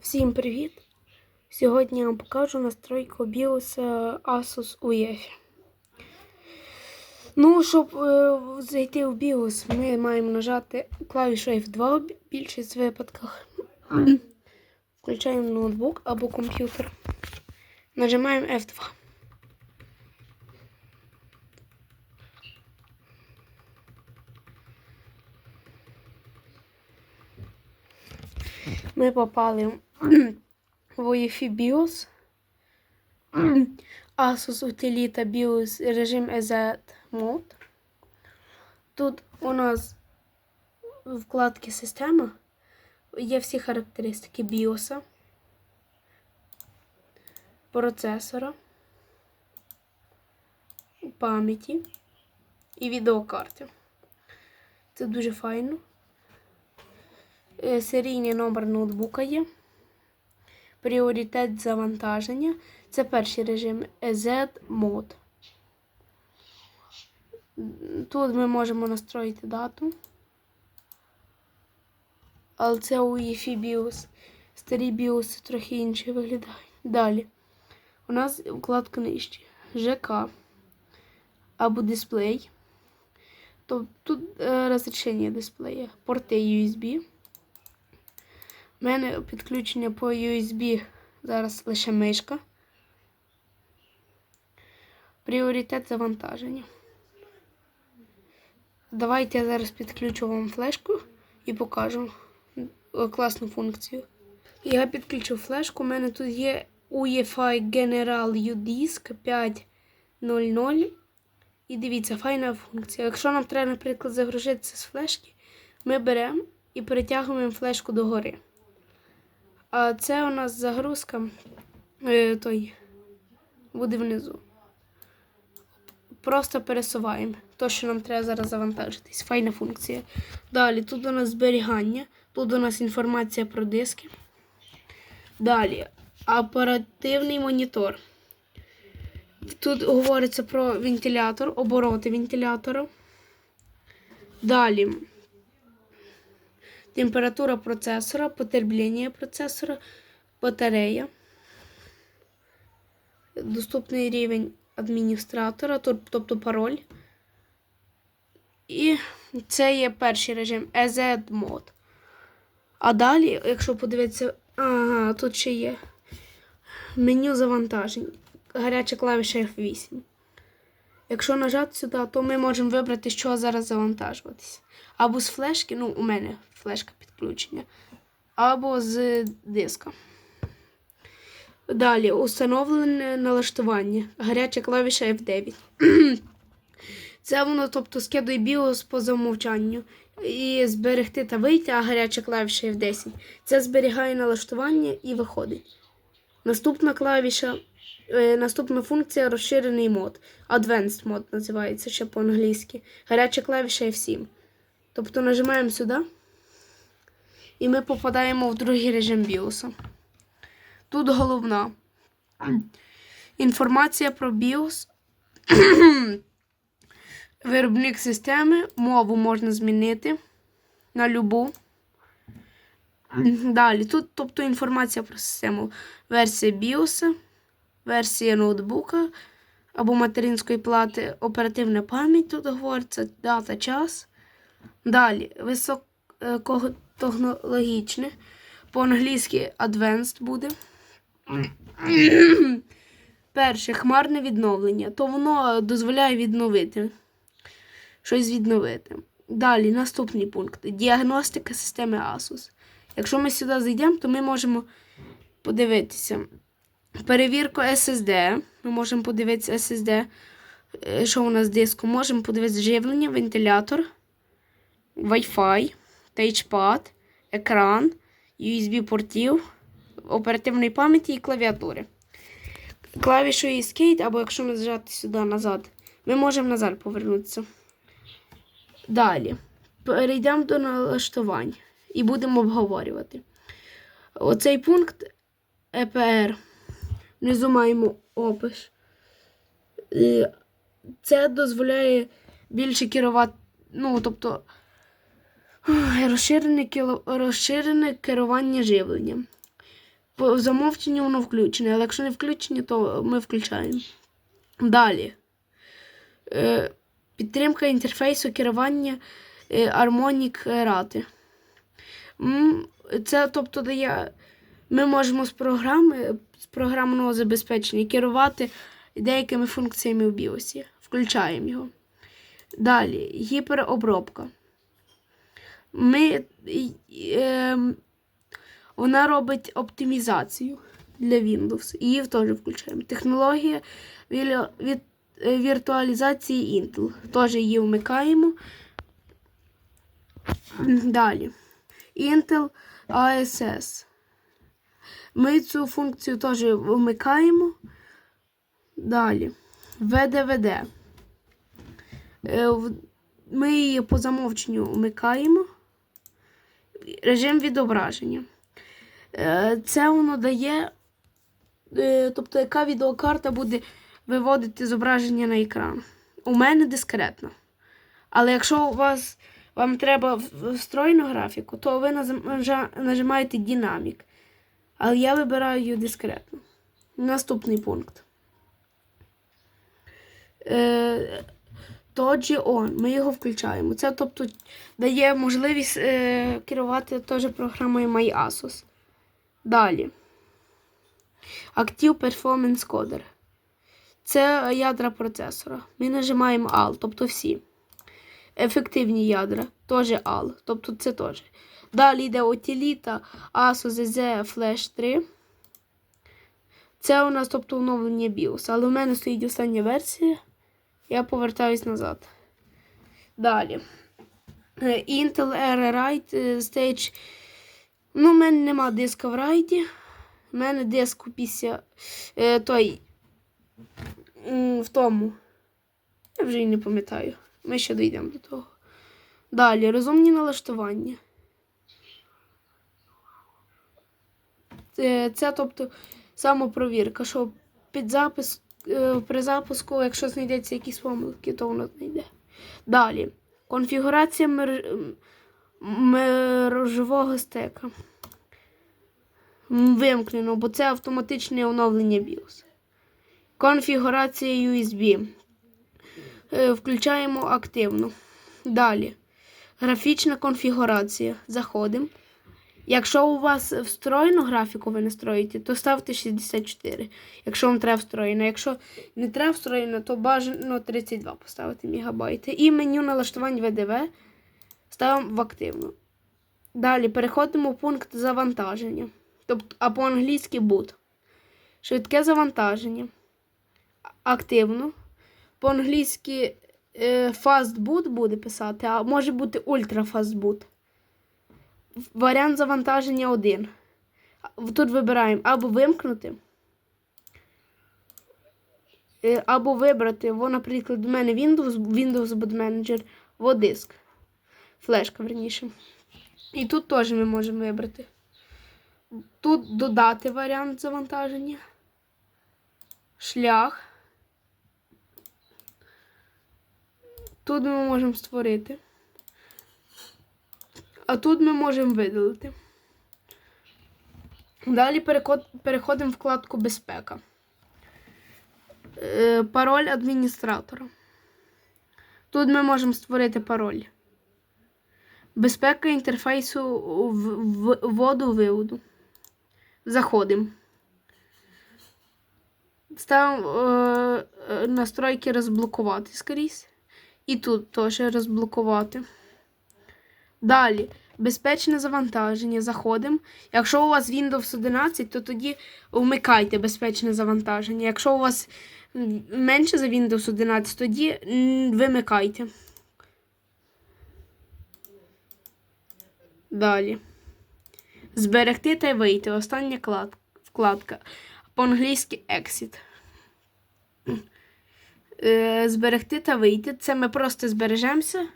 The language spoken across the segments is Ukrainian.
Всім привіт! Сьогодні я вам покажу настройку BIOS Asus UEFI. Ну, щоб е, зайти в BIOS, ми маємо нажати клавішу F2 в більшість випадках. Включаємо ноутбук або комп'ютер. Нажимаємо F2. Ми попали BIOS. Asus Utilita BIOS режим EZ Mode. Тут у нас в вкладці система є всі характеристики BIOS, процесора, пам'яті і відеокарти. Це дуже файно. Е, Серійний номер ноутбука є. Пріоритет завантаження. Це перший режим EZ Mode. Тут ми можемо настроїти дату. Але це у UEFI BIOS. Старі BIOS трохи інші виглядають. Далі. У нас вкладка нижче. ЖК або дисплей. Тобто тут е, розрішення дисплея. Порти USB. У мене підключення по USB зараз лише мишка. Пріоритет завантаження. Давайте я зараз підключу вам флешку і покажу е, класну функцію. Я підключу флешку. У мене тут є UEFI General U-Disk 5.0.0. І дивіться, файна функція. Якщо нам треба, наприклад, загрузитися з флешки, ми беремо і перетягуємо флешку догори. А це у нас загрузка е, той буде внизу. Просто пересуваємо. То, що нам треба зараз завантажитись. Файна функція. Далі, тут у нас зберігання, тут у нас інформація про диски. Далі, оперативний монітор. Тут говориться про вентилятор, обороти вентилятора. Далі. Температура процесора, потреблення процесора, батарея. Доступний рівень адміністратора, тобто пароль. І це є перший режим EZ Mode. А далі, якщо подивитися, ага, тут ще є меню завантажень. Гаряча клавіша F8. Якщо нажати сюди, то ми можемо вибрати, що зараз завантажуватися. Або з флешки, ну, у мене флешка підключення, або з диска. Далі установлене налаштування. Гаряча клавіша F9. Це воно, тобто, скидує BIOS по замовчанню. І зберегти та вийти, а гаряча клавіша F10. Це зберігає налаштування і виходить. Наступна клавіша, наступна функція розширений мод. Advanced мод називається ще по-англійськи. Гаряча клавіша F7. Тобто нажимаємо сюди. І ми попадаємо в другий режим BIOS. Тут головна інформація про BIOS. Виробник системи, мову можна змінити на любу. Далі, тут тобто інформація про систему. Версія BIOS, версія ноутбука або материнської плати, оперативна пам'ять, тут говориться, дата, час. Далі, високотехнологічне, по-англійськи Advanced буде. Перше, хмарне відновлення, то воно дозволяє відновити. Щось відновити. Далі, наступний пункт. Діагностика системи Asus. Якщо ми сюди зайдемо, то ми можемо подивитися. Перевірку SSD. Ми можемо подивитися SSD, е, що у нас з диску. Можемо подивитися живлення, вентилятор, Wi-Fi, тачпад, екран, USB-портів, оперативної пам'яті і клавіатури. Клавішу Escape, або якщо нажати сюди назад, ми можемо назад повернутися. Далі. Перейдемо до налаштувань і будемо обговорювати. Оцей пункт EPR. Внизу маємо опис. Це дозволяє більше керувати, ну, тобто розширене, розширене керування живленням. По замовченню воно включене, але якщо не включене, то ми включаємо. Далі. Е, підтримка інтерфейсу керування е, Harmonic Rate. Це тобто дає. Ми можемо з програми, з програмного забезпечення керувати деякими функціями в BIOS. Включаємо його. Далі, гіперобробка. Ми, е, вона робить оптимізацію для Windows. Її теж включаємо. Технологія від, е, віртуалізації Intel. Теж її вмикаємо. Далі. Intel ASS. Ми цю функцію теж вмикаємо. Далі. VDVD. Е, Ми її по замовченню вмикаємо. Режим відображення. Е, Це воно дає, е, тобто, яка відеокарта буде виводити зображення на екран. У мене дискретно. Але якщо у вас вам треба встроєну графіку, то ви нажимаєте динамік. Але я вибираю дискретно. Наступний пункт. Е, Тоджі On. Ми його включаємо. Це тобто дає можливість е, керувати теж програмою MyAsus. Далі. Active Performance Coder. Це ядра процесора. Ми нажимаємо AL, тобто всі. Ефективні ядра, теж AL, тобто це теж. Далі йде утиліта ASUS ZZ Flash 3. Це у нас тобто оновлення BIOS, але у мене стоїть остання версія. Я повертаюсь назад. Далі. Е, Intel Air Write е, Stage. Ну, у мене нема диска в райді. У мене диск після е, той в тому. Я вже й не пам'ятаю. Ми ще дійдемо до того. Далі, розумні налаштування. Це, тобто самопровірка, що під запис, е, при запуску, якщо знайдеться якісь помилки, то воно знайде. Далі. Конфігурація мер... мережевого стека. Вимкнено, бо це автоматичне оновлення BIOS. Конфігурація USB. Е, Включаємо активно. Далі. Графічна конфігурація. Заходимо. Якщо у вас встроєну графіку ви не то ставте 64. Якщо вам треба встроєно. Якщо не треба встроєно, то бажано 32 поставити мегабайти. І меню налаштувань VDV ставимо в активну. Далі переходимо в пункт завантаження. Тобто, а по-англійськи boot. Швидке завантаження. Активно. По-англійськи е, boot буде писати, а може бути boot. Варіант завантаження 1. Тут вибираємо або вимкнути, е, або вибрати, во, наприклад, у мене Windows, Windows Boot Manager, во диск. Флешка, верніше. І тут теж ми можемо вибрати. Тут додати варіант завантаження. Шлях. Тут ми можемо створити. А тут ми можемо видалити. Далі переходимо в вкладку Безпека. Е, пароль адміністратора. Тут ми можемо створити пароль. Безпека інтерфейсу в- в- вводу-виводу. Заходимо. Ставимо е, настройки розблокувати скрізь. І тут теж розблокувати. Далі, безпечне завантаження. Заходимо. Якщо у вас Windows 11, то тоді вмикайте безпечне завантаження. Якщо у вас менше за Windows 11, тоді вимикайте. Далі. Зберегти та вийти. Остання вкладка. По-англійськи Exit. Е, Зберегти та вийти. Це ми просто збережемося.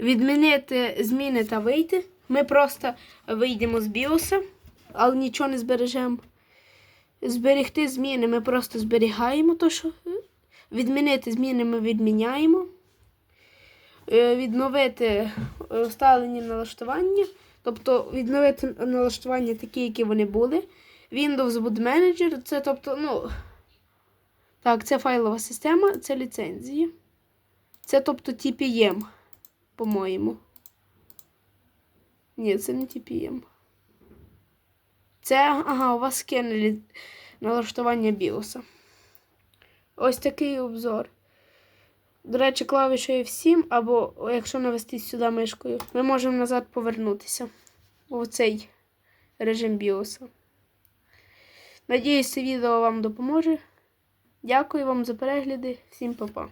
Відмінити зміни та вийти. Ми просто вийдемо з біоса, але нічого не збережемо. Зберегти зміни ми просто зберігаємо то, що. Відмінити зміни ми відміняємо. Е, Відновити е, вставлені налаштування. Тобто відновити налаштування такі, які вони були. Windows Boot Manager, це тобто, ну. Так, це файлова система, це ліцензії. Це тобто TPM, по-моєму. Ні, це не TPM. Це, ага, у вас скинули налаштування біоса. Ось такий обзор. До речі, клавішою F7, або якщо навести сюди мишкою, ми можемо назад повернутися у цей режим біоса. Надіюсь, це відео вам допоможе. Дякую вам за перегляди. Всім па-па.